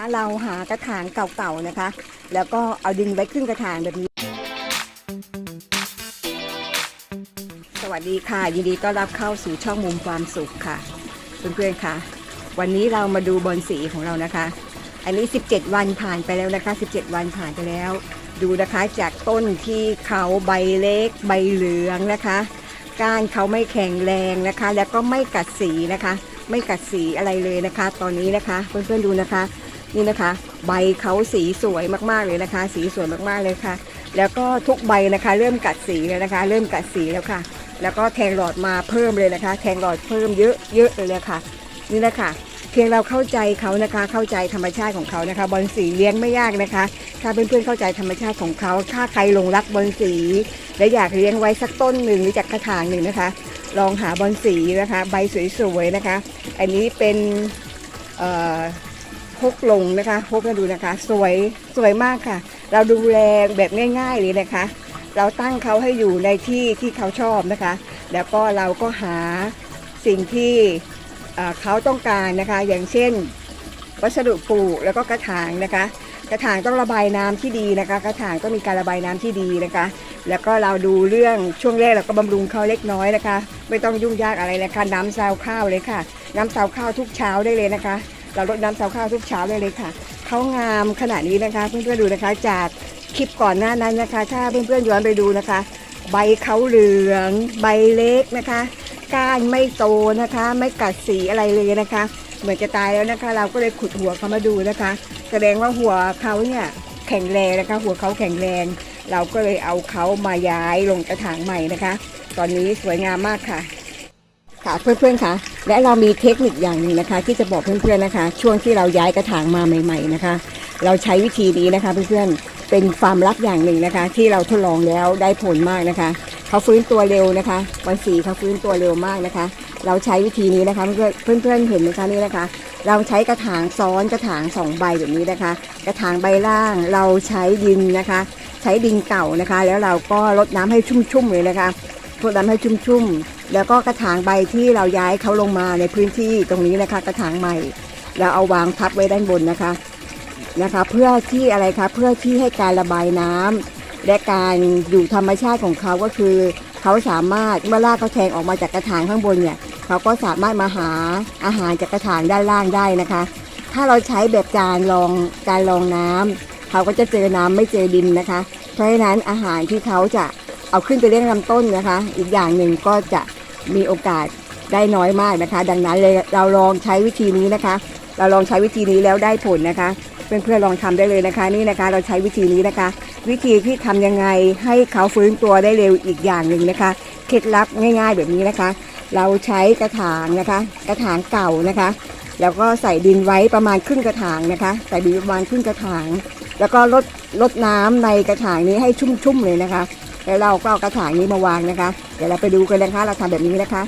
ถ้าเราหากระถางเก่าๆนะคะ แล้วก็เอาดินไว้ขึ้นกระถางแบบนี้ สวัสดีค่ะ ยินดีต้อนรับเข้าสู่ช่องมุมความสุขค่ะ เพื่อนๆค่ะ วันนี้เรามาดูบอลสีของเรานะคะ อันนี้ 17 วันผ่านไปแล้วนะคะ 17 วันผ่านไปแล้ว ดูนะคะจากต้นที่เขาใบเล็ก ใบเหลืองนะคะก้านเขาไม่แข็งแรงนะคะ แล้วก็ไม่กัดสีนะคะ ไม่กัดสีอะไรเลยนะคะ ตอนนี้นะคะ เพื่อนๆดูนะคะ นี่นะคะ ใบเขาสีสวยมากๆเลยนะคะ สีสวยมากๆเลยค่ะ แล้วก็ทุกใบนะคะ เริ่มกัดสีแล้วนะคะ เริ่มกัดสีแล้วค่ะ แล้วก็แทงหลอดมาเพิ่มเลยนะคะ แทงหลอดเพิ่มเยอะเยอะเลยค่ะ นี่แหละคะเพียงเราเข้าใจเขานะคะ เข้าใจธรรมชาติของเขานะคะ บอลสีเลี้ยงไม่ยากนะคะ ถ้าเพื่อนๆเข้าใจธรรมชาติของเขา ถ้าใครหลงรักบอลสี และอยากเลี้ยงไว้สักต้นหนึ่งหรือจากกระถางหนึ่งนะคะ ลองหาบอลสีนะคะ ใบสวยๆนะคะ อันนี้เป็น พกลงนะคะพกมาดูนะคะ สวยสวยมากค่ะ เราดูแลแบบง่าย ๆเลยนะคะ เราตั้งเขาให้อยู่ในที่ที่เขาชอบนะคะ แล้วก็เราก็หาสิ่งที่เขาต้องการนะคะ อย่างเช่น วัสดุปลูกแล้วก็กระถางนะคะ กระถางต้องระบายน้ำที่ดีนะคะ กระถางต้องมีการระบายน้ำที่ดีนะคะ แล้วก็เราดูเรื่องช่วงแรกเราก็บำรุงเขาเล็กน้อยนะคะ ไม่ต้องยุ่งยากอะไรนะคะ น้ำซาวข้าวเลยค่ะ น้ำซาวข้าวทุกเช้าได้เลยนะคะ เราลดน้ำซาวข้าวทุกเช้าได้เลยค่ะเขางามขนาดนี้นะคะ เพื่อนๆดูนะคะจากคลิปก่อนหน้านั้นนะคะ ถ้าเพื่อนๆย้อนไปดูนะคะ ใบเขาเหลืองใบเล็กนะคะก้านไม่โตนะคะ ไม่กัดสีอะไรเลยนะคะ เหมือนจะตายแล้วนะคะ เราก็เลยขุดหัวเขามาดูนะคะ แสดงว่าหัวเขาเนี่ยแข็งแรงนะคะ หัวเขาแข็งแรง เราก็เลยเอาเขามาย้ายลงกระถางใหม่นะคะ ตอนนี้สวยงามมากค่ะ ค่ะเพื่อนๆค่ะ และเรามีเทคนิคอย่างหนึ่งนะคะ ที่จะบอกเพื่อนๆนะคะ ช่วงที่เราย้ายกระถางมาใหม่ ๆนะคะ เราใช้วิธีนี้นะคะเพื่อนๆเป็นความลับอย่างหนึ่งนะคะ ที่เราทดลองแล้วได้ผลมากนะคะเขาฟื้นตัวเร็วนะคะวันสีเขาฟื้นตัวเร็วมากนะคะ เราใช้วิธีนี้นะคะเพื่อนเพื่อนๆเห็นไหมคะนี่นะคะ เราใช้กระถางซ้อนกระถางสองใบแบบนี้นะคะ กระถางใบล่างเราใช้ดินนะคะ ใช้ดินเก่านะคะ แล้วเราก็รดน้ำให้ชุ่มๆเลยนะคะรดน้ำให้ชุ่มๆ แล้วก็กระถางใบที่เราย้ายเขาลงมาในพื้นที่ตรงนี้นะคะ กระถางใหม่ เราเอาวางทับไว้ด้านบนนะคะนะคะ เพื่อที่อะไรคะเพื่อที่ให้การระบายน้ำและการอยู่ธรรมชาติของเขาก็คือ เขาสามารถเมื่อรากเขาแทงออกมาจากกระถางข้างบนเนี่ยเขาก็สามารถมาหาอาหารจากกระถางด้านล่างได้นะคะ ถ้าเราใช้แบบจานรองจานรองน้ำเขาก็จะเจอน้ำไม่เจอดินนะคะ เพราะฉะนั้นอาหารที่เขาจะเอาขึ้นไปเลี้ยงลำต้นนะคะ อีกอย่างหนึ่งก็จะ มีโอกาสได้น้อยมากนะคะ ดังนั้นเลยเราลองใช้วิธีนี้นะคะ เราลองใช้วิธีนี้แล้วได้ผลนะคะเพื่อนๆลองทำได้เลยนะคะ นี่นะคะ เราใช้วิธีนี้นะคะ วิธีที่ทำยังไงให้เขาฟื้นตัวได้เร็วอีกอย่างหนึ่งนะคะเคล็ดลับง่าย ๆ แบบนี้นะคะ เราใช้กระถางนะคะ กระถางเก่านะคะ แล้วก็ใส่ดินไว้ประมาณครึ่งกระถางนะคะ ใส่ดินประมาณครึ่งกระถาง แล้วก็ลดลดน้ำในกระถางนี้ให้ชุ่มๆเลยนะคะ แล้วเราก็เอากระถางนี้มาวางนะคะ เดี๋ยวเราไปดูกันนะคะ เราทำแบบนี้นะคะ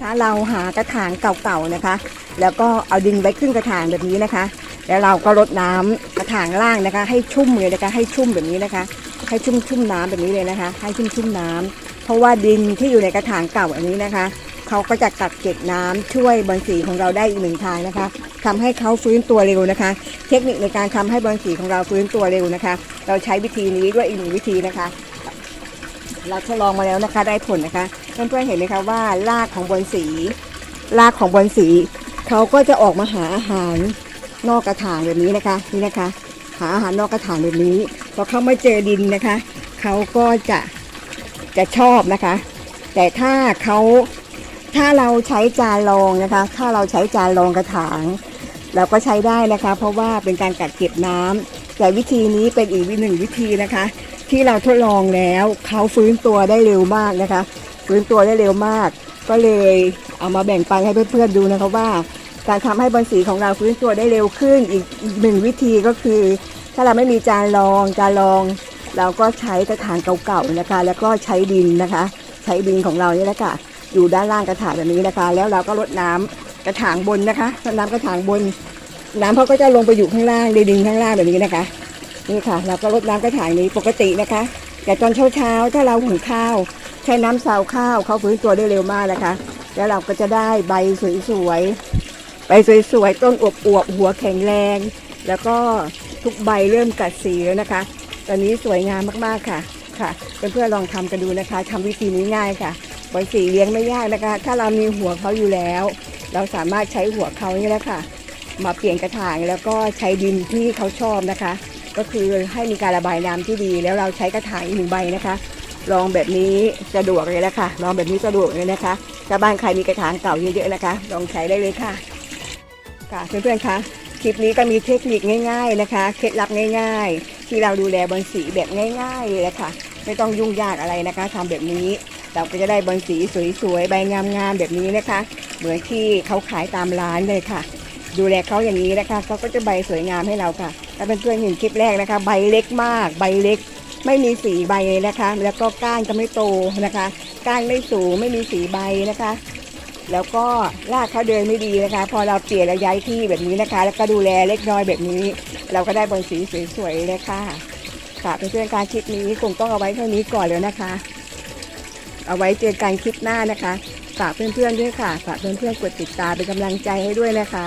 ถ้าเราหากระถางเก่าๆนะคะ แล้วก็เอาดินไว้ครึ่งกระถางแบบนี้นะคะ แล้วเราก็รดน้ำกระถางล่างนะคะ ให้ชุ่มเลยนะคะให้ชุ่มแบบนี้นะคะ ให้ชุ่มชุ่มน้ำแบบนี้เลยนะคะ ให้ชุ่มชุ่มน้ำเพราะว่าดินที่อยู่ในกระถางเก่าอันนี้นะคะเขาก็จะกักเก็บน้ำช่วยบอลสีของเราได้อีกหนึ่งทางนะคะทำให้เขาฟื้นตัวเร็วนะคะ เทคนิคในการทำให้บอลสีของเราฟื้นตัวเร็วนะคะ เราใช้วิธีนี้ด้วยอีกหนึ่งวิธีนะคะ เราทดลองมาแล้วนะคะ ได้ผลนะคะเพื่อนๆเห็นไหมคะว่ารากของบอลสี รากของบอลสีเขาก็จะออกมาหาอาหารนอกกระถางแบบนี้นะคะนี่นะคะ หาอาหารนอกกระถางแบบนี้พอเขาไม่เจอดินนะคะเขาก็จะจะชอบนะคะ แต่ถ้าเขาถ้าเราใช้จานรองนะคะ ถ้าเราใช้จานรองกระถาง เราก็ใช้ได้นะคะ เพราะว่าเป็นการกักเก็บน้ำ แต่วิธีนี้เป็นอีกวิหนึ่งวิธีนะคะ ที่เราทดลองแล้วเขาฟื้นตัวได้เร็วมากนะคะ ฟื้นตัวได้เร็วมาก ก็เลยเอามาแบ่งปันให้เพื่อนๆดูนะคะว่า การทำให้บอลสีของเราฟื้นตัวได้เร็วขึ้นอีกอีกหนึ่งวิธีก็คือ ถ้าเราไม่มีจานรองจานรอง เราก็ใช้กระถางเก่าๆนะคะ แล้วก็ใช้ดินนะคะ ใช้ดินของเรานี่แหละค่ะอยู่ด้านล่างกระถางแบบนี้นะคะ แล้วเราก็รดน้ำกระถางบนนะคะรดน้ำกระถางบน น้ำเขาก็จะลงไปอยู่ข้างล่างในดินข้างล่างแบบนี้นะคะ นี่ค่ะ เราก็รดน้ำกระถางนี้ปกตินะคะ แต่ตอนเช้าๆถ้าเราหุงข้าว ใช้น้ำซาวข้าวเขาฟื้นตัวได้เร็วมากนะคะ แล้วเราก็จะได้ใบสวยๆใบสวยๆต้นอวบๆหัวแข็งแรง แล้วก็ทุกใบเริ่มกัดสีแล้วนะคะ ตอนนี้สวยงามมากๆค่ะค่ะเพื่อนๆลองทำกันดูนะคะทำวิธีนี้ง่ายค่ะใบสีเลี้ยงไม่ยากนะคะ ถ้าเรามีหัวเขาอยู่แล้ว เราสามารถใช้หัวเขานี่แหละค่ะ มาเปลี่ยนกระถางแล้วก็ใช้ดินที่เขาชอบนะคะ ก็คือให้มีการระบายน้ำที่ดี แล้วเราใช้กระถางอีกหนึ่งใบนะคะ ลองแบบนี้สะดวกเลยนะคะลองแบบนี้สะดวกเลยนะคะถ้าบ้านใครมีกระถางเก่าเยอะๆนะคะ ลองใช้ได้เลยค่ะค่ะเพื่อนๆคะคลิปนี้ก็มีเทคนิคง่าย ๆนะคะ เคล็ดลับง่าย ๆ ที่เราดูแลบอนสีแบบง่ายๆเลยละค่ะ ไม่ต้องยุ่งยากอะไรนะคะทำแบบนี้เราก็จะได้บอนสีสวยๆใบงามๆแบบนี้นะคะ เหมือนที่เขาขายตามร้านเลยค่ะ ดูแลเขาอย่างนี้นะคะเขาก็จะใบสวยงามให้เราค่ะถ้าเป็นเพื่อนๆเห็นคลิปแรกนะคะ ใบเล็กมาก ใบเล็ก ไม่มีสีใบเลยนะคะ แล้วก็ก้านก็ไม่โตนะคะ ก้านไม่สูงไม่มีสีใบนะคะ แล้วก็รากเขาเดินไม่ดีนะคะ พอเราเปลี่ยนระย้ายที่แบบนี้นะคะ แล้วก็ดูแลเล็กน้อยแบบนี้ เราก็ได้บนสีสวยๆเลยค่ะค่ะเพื่อนๆการคลิปนี้คงต้องเอาไว้เท่านี้ก่อนแล้วนะคะ เอาไว้เจอกันคลิปหน้านะคะฝากเพื่อนๆด้วยค่ะฝากเพื่อนๆกดติดตามเป็นกำลังใจให้ด้วยนะคะ